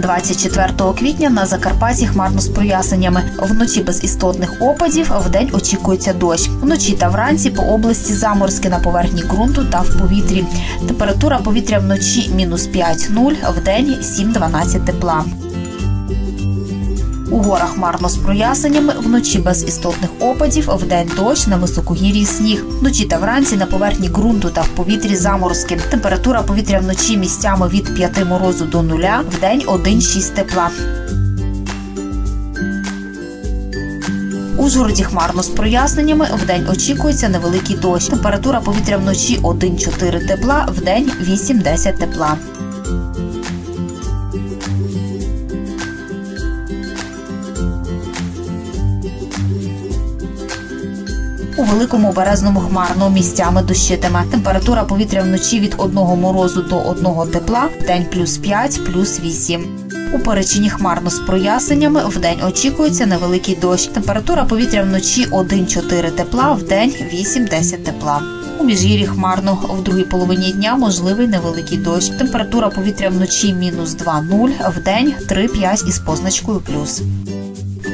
24 квітня на Закарпатті хмарно з проясненнями. Вночі без істотних опадів, вдень очікується дощ. Вночі та вранці по області заморське на поверхні ґрунту та в повітрі. Температура повітря вночі мінус 5-0, вдень 7-12 тепла. У горах хмарно з проясненнями, вночі без істотних опадів, вдень дощ на високогір'ї сніг. Вночі та вранці на поверхні ґрунту та в повітрі заморозки. Температура повітря вночі місцями від 5 морозу до нуля, вдень 1-6 тепла. У Ужгороді хмарно з проясненнями, вдень очікується невеликий дощ. Температура повітря вночі 1-4 тепла, вдень 8-10 тепла. У великому березному хмарно місцями дощитиме. Температура повітря вночі від одного морозу до одного тепла, вдень плюс 5, плюс 8. У Перечині хмарно з проясненнями, вдень очікується невеликий дощ. Температура повітря вночі 1-4 тепла, вдень 8-10 тепла. У міжгір'ї хмарно в другій половині дня можливий невеликий дощ. Температура повітря вночі мінус 2-0, вдень 3-5 із позначкою плюс.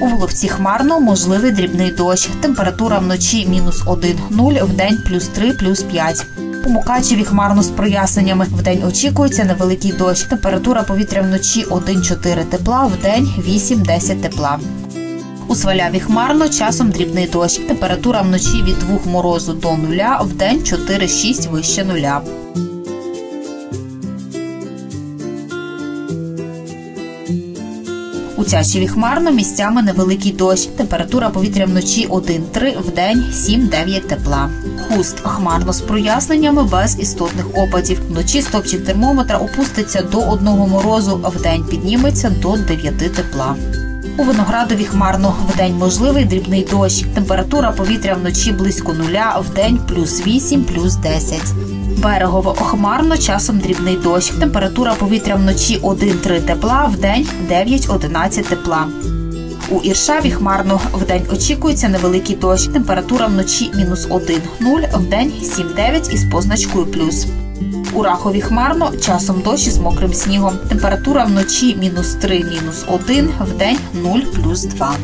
У Воловці хмарно, можливий дрібний дощ. Температура вночі мінус 1-0, вдень плюс 3, плюс 5. У Мукачеві хмарно з проясненнями. Вдень очікується невеликий дощ. Температура повітря вночі 1-4 тепла, вдень 8-10 тепла. У Сваляві хмарно, часом дрібний дощ. Температура вночі від 2 морозу до нуля, вдень 4-6 вище нуля. У Тячеві хмарно місцями невеликий дощ. Температура повітря вночі 1-3, вдень 7-9 тепла. Хуст хмарно з проясненнями без істотних опадів. Вночі стопчик термометра опуститься до одного морозу, вдень підніметься до 9 тепла. У виноградові хмарно вдень можливий дрібний дощ. Температура повітря вночі близько нуля, вдень плюс 8, плюс 10. Берегово хмарно, часом дрібний дощ. Температура повітря вночі 1-3 тепла, вдень 9-11 тепла. У Іршаві хмарно вдень очікується невеликий дощ. Температура вночі мінус 1-0, вдень 7-9 із позначкою плюс. У Рахові хмарно, часом дощ із мокрим снігом. Температура вночі мінус 3, мінус 1, вдень 0 плюс 2.